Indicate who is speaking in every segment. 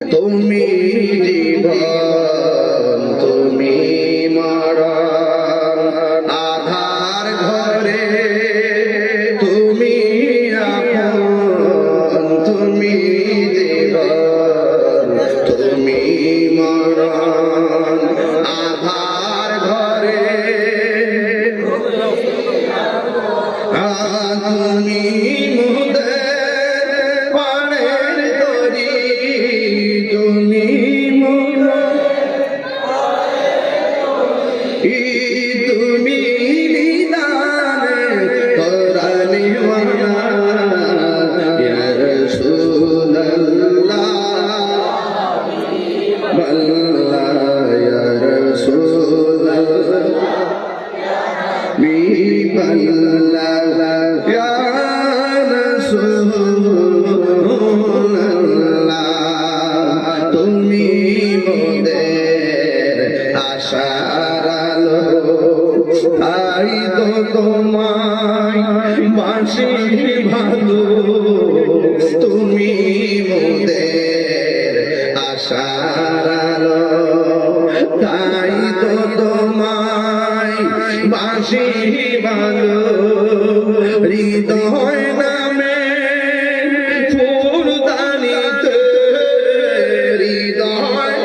Speaker 1: তুমি জীবন, তুমি মরণ, আধার ঘরে তুমি আপন, তুমি জীবন তুমি মরণ, আধার ঘরে তুমি তাই তো তোমায় বাসি ভালো বাসি ভালো হৃদয় নামে ফুলদানিতে। হৃদয়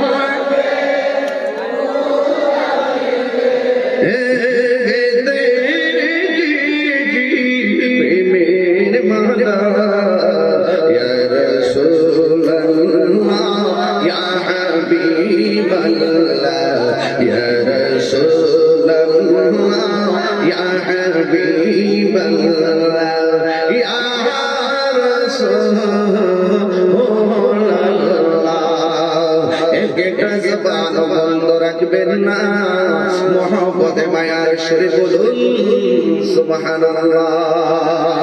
Speaker 1: প্রেমের মালা। ইয়া হাবিবাল্লাহ ইয়া রাসূলুল্লাহ ইয়া রাসূলুল্লাহ একটা জবান বন্ধ রাখবেন মায়ার শরীর বলুন সুবহানাল্লাহ।